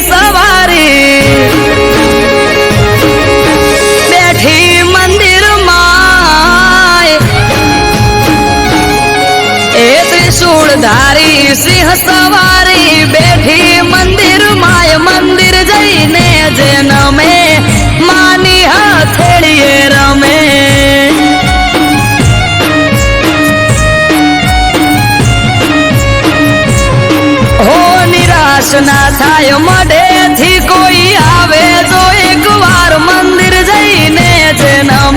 સવારી બેઠી મંદિર માય એ ત્રિશુળ ધારી સિંહ સવારી બેઠી મંદિર માય મંદિર જઈને જેન મે માની હથેળીએ રમે. હો વાસના થાય મોઢેથી કોઈ આવે તો એક વાર મંદિર જઈને જેના